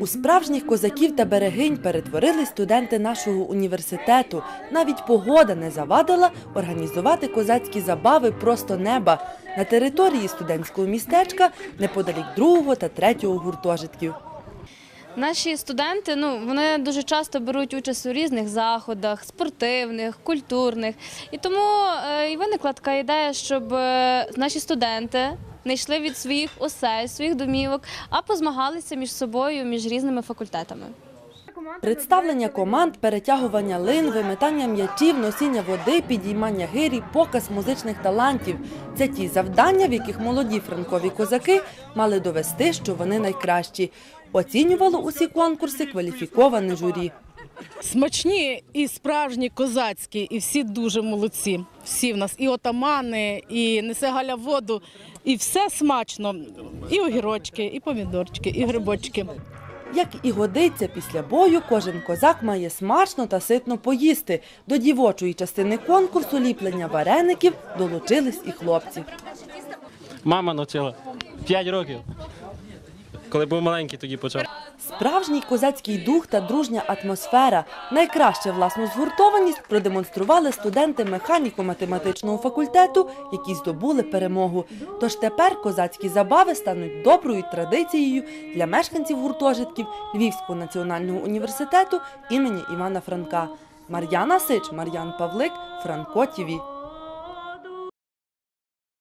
У справжніх козаків та берегинь перетворили студенти нашого університету. Навіть погода не завадила організувати козацькі забави просто неба на території студентського містечка неподалік другого та третього гуртожитків. Наші студенти ну вони дуже часто беруть участь у різних заходах, спортивних, культурних. І тому е, і виникла така ідея, щоб е, наші студенти не йшли від своїх осель, своїх домівок, а позмагалися між собою, між різними факультетами. Представлення команд, перетягування лин, вимитання м'ячів, носіння води, підіймання гирі, показ музичних талантів це ті завдання, в яких молоді франкові козаки мали довести, що вони найкращі. Оцінювало усі конкурси кваліфіковане журі. Смачні і справжні козацькі, і всі дуже молодці. Всі в нас і отамани, і несе галя воду, і все смачно. І огірочки, і помідорчики, і грибочки. Як і годиться після бою, кожен козак має смачно та ситно поїсти. До дівочої частини конкурсу ліплення вареників долучились і хлопці. Мама навчила 5 років. Коли був маленький, тоді почав. Справжній козацький дух та дружня атмосфера. Найкраще власну згуртованість продемонстрували студенти механіко-математичного факультету, які здобули перемогу. Тож тепер козацькі забави стануть доброю традицією для мешканців гуртожитків Львівського національного університету імені Івана Франка. Мар'яна Сич, Мар'ян Павлик, Франко ТІВІ.